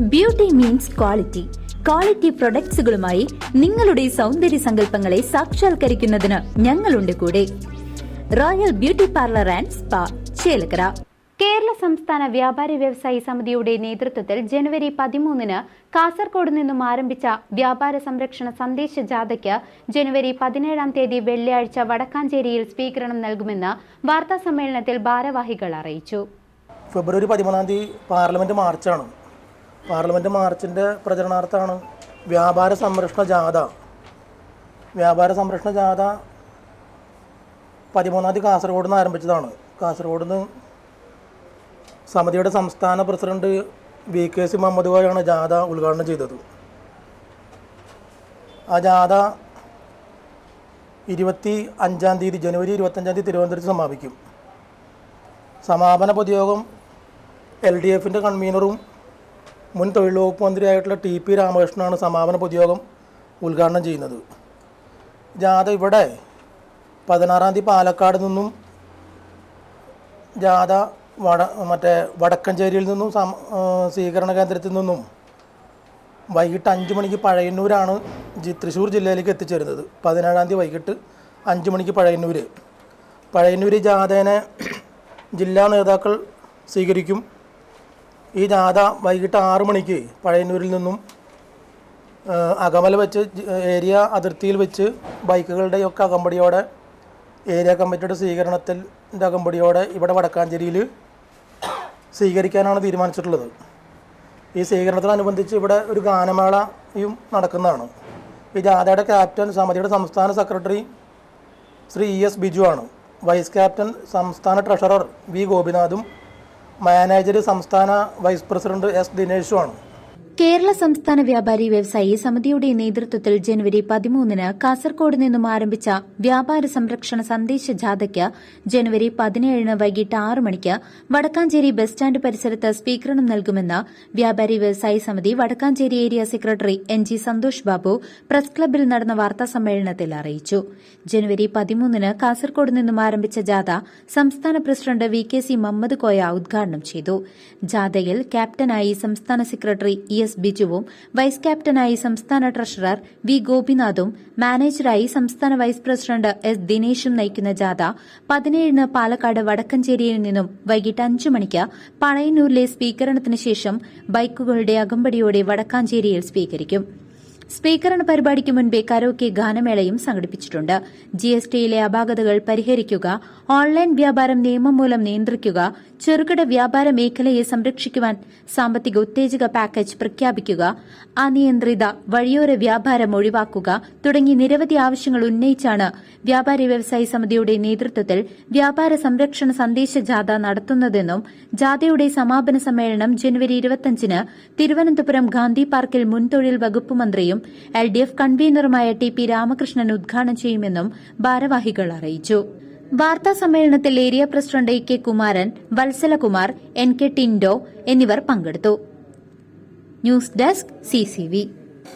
Beauty means quality quality പ്രൊഡക്ട്സുകളുമായി നിങ്ങളുടെ സൗന്ദര്യ സങ്കല്പങ്ങളെ സാക്ഷാത്കരിക്കുന്നതിന് ഞങ്ങളുണ്ട് കൂടെ. Royal beauty parlour and spa Chelakkara. Kerala സംസ്ഥാന വ്യാപാരി വ്യവസായി സമിതിയുടെ നേതൃത്വത്തിൽ ജനുവരി പതിമൂന്നിന് കാസർഗോഡ് നിന്നും ആരംഭിച്ച വ്യാപാര സംരക്ഷണ സന്ദേശ ജാഥയ്ക്ക് ജനുവരി പതിനേഴാം തീയതി വെള്ളിയാഴ്ച വടക്കാഞ്ചേരിയിൽ സ്വീകരണം നൽകുമെന്ന് വാർത്താസമ്മേളനത്തിൽ ഭാരവാഹികൾ അറിയിച്ചു. ഫെബ്രുവരി പതിമൂന്നാം തീയതി പാർലമെന്റ് മാർച്ചാണ്. പാർലമെന്റ് മാർച്ചിന്റെ പ്രചരണാർത്ഥമാണ് വ്യാപാര സംരക്ഷണ ജാഥ. വ്യാപാര സംരക്ഷണ ജാഥ പതിമൂന്നാം തീയതി കാസർഗോഡ് നിന്ന് ആരംഭിച്ചതാണ്. കാസർഗോഡ് നിന്ന് സമിതിയുടെ സംസ്ഥാന president V K C Muhammad കോയാണ് ജാഥ ഉദ്ഘാടനം ചെയ്തത്. ആ ജാഥ ഇരുപത്തി അഞ്ചാം തീയതി ജനുവരി ഇരുപത്തഞ്ചാം തീയതി തിരുവനന്തപുരത്ത് സമാപിക്കും. സമാപന പൊതുയോഗം എൽ ഡി എഫിന്റെ കൺവീനറും മുൻ തൊഴിൽ വകുപ്പ് മന്ത്രിയായിട്ടുള്ള ടി പി രാമകൃഷ്ണനാണ് സമാപന പൊതുയോഗം ഉദ്ഘാടനം ചെയ്യുന്നത്. ജാഥ ഇവിടെ പതിനാറാം തീയതി പാലക്കാട് നിന്നും ജാഥ വട മറ്റേ വടക്കഞ്ചേരിയിൽ നിന്നും സ്വീകരണ കേന്ദ്രത്തിൽ നിന്നും വൈകിട്ട് അഞ്ച് മണിക്ക് പഴയന്നൂരാണ് ജി- തൃശ്ശൂർ ജില്ലയിലേക്ക് എത്തിച്ചേരുന്നത്. പതിനേഴാം തീയതി വൈകിട്ട് അഞ്ച് മണിക്ക് പഴയന്നൂർ പഴയന്നൂർ ജാഥേനെ ജില്ലാ നേതാക്കൾ സ്വീകരിക്കും. ഈ ജാഥ വൈകിട്ട് ആറ് മണിക്ക് പഴയന്നൂരിൽ നിന്നും അകമല വെച്ച് ഏരിയ അതിർത്തിയിൽ വെച്ച് ബൈക്കുകളുടെയൊക്കെ അകമ്പടിയോടെ ഏരിയ കമ്മിറ്റിയുടെ സ്വീകരണത്തിന്റെ അകമ്പടിയോടെ ഇവിടെ വടക്കാഞ്ചേരിയിൽ സ്വീകരിക്കാനാണ് തീരുമാനിച്ചിട്ടുള്ളത്. ഈ സ്വീകരണത്തിനനുബന്ധിച്ച് ഇവിടെ ഒരു ഗാനമേളയും നടക്കുന്നതാണ്. ഈ ജാഥയുടെ ക്യാപ്റ്റൻ സമിതിയുടെ സംസ്ഥാന secretary Shri E S Biju ആണ്. വൈസ് ക്യാപ്റ്റൻ സംസ്ഥാന ട്രഷറർ വി ഗോപിനാഥും മാനേജർ സംസ്ഥാന വൈസ് പ്രസിഡന്റ് എസ് ദിനേശുമാണ് കേരള സംസ്ഥാന വ്യാപാരി വ്യവസായി സമിതിയുടെ നേതൃത്വത്തിൽ ജനുവരി പതിമൂന്നിന് കാസർകോട് നിന്നും ആരംഭിച്ച വ്യാപാര സംരക്ഷണ സന്ദേശ ജാഥയ്ക്ക് ജനുവരി പതിനേഴിന് വൈകിട്ട് ആറ് മണിക്ക് വടക്കാഞ്ചേരി ബസ് സ്റ്റാൻഡ് പരിസരത്ത് സ്വീകരണം നൽകുമെന്ന് വ്യാപാരി വ്യവസായി സമിതി Vadakkancherry area secretary N G Santhosh Babu press ക്ലബിൽ നടന്ന വാർത്താ സമ്മേളനത്തിൽ അറിയിച്ചു. ജനുവരി പതിമൂന്നിന് കാസർകോട് നിന്നും ആരംഭിച്ച ജാഥ സംസ്ഥാന president V K C Muhammad Koya ഉദ്ഘാടനം ചെയ്തു. ജാഥയിൽ ക്യാപ്റ്റനായി സംസ്ഥാന സെക്രട്ടറി ഇ എസ് ബിജുവും വൈസ് ക്യാപ്റ്റനായി സംസ്ഥാന ട്രഷറർ വി ഗോപിനാഥും മാനേജറായി സംസ്ഥാന വൈസ് പ്രസിഡന്റ് എസ് ദിനേശും നയിക്കുന്ന ജാഥ പതിനേഴിന് പാലക്കാട് വടക്കഞ്ചേരിയിൽ നിന്നും വൈകിട്ട് അഞ്ചു മണിക്ക് പഴയന്നൂരിലെ സ്വീകരണത്തിന് ശേഷം ബൈക്കുകളുടെ അകമ്പടിയോടെ വടക്കാഞ്ചേരിയിൽ സ്വീകരിക്കും. സ്പീക്കറിന് പരിപാടിക്ക് മുൻപേ കരോക്കെ ഗാനമേളയും സംഘടിപ്പിച്ചിട്ടുണ്ട്. ജി എസ് ടിയിലെ അപാകതകൾ പരിഹരിക്കുക ഓൺലൈൻ വ്യാപാരം നിയമം മൂലം നിയന്ത്രിക്കുക ചെറുകിട വ്യാപാര മേഖലയെ സംരക്ഷിക്കുവാൻ സാമ്പത്തിക ഉത്തേജക പാക്കേജ് പ്രഖ്യാപിക്കുക അനിയന്ത്രിത വഴിയോര വ്യാപാരം ഒഴിവാക്കുക തുടങ്ങി നിരവധി ആവശ്യങ്ങൾ ഉന്നയിച്ചാണ് വ്യാപാരി വ്യവസായി സമിതിയുടെ നേതൃത്വത്തിൽ വ്യാപാര സംരക്ഷണ സന്ദേശ ജാഥ നടത്തുന്നതെന്നും ജാഥയുടെ സമാപന സമ്മേളനം ജനുവരി ഇരുപത്തിയഞ്ചിന് തിരുവനന്തപുരം ഗാന്ധി പാർക്കിൽ മുൻതൊഴിൽ വകുപ്പ് മന്ത്രിയും എൽ ഡി എഫ് കൺവീനറുമായ ടി പി രാമകൃഷ്ണൻ ഉദ്ഘാടനം ചെയ്യുമെന്നും ഭാരവാഹികൾ അറിയിച്ചു. വാർത്താ സമ്മേളനത്തിൽ area president E K Kumaran Vatsalakumar N K Tindo എന്നിവർ പങ്കെടുത്തു. News desk CCV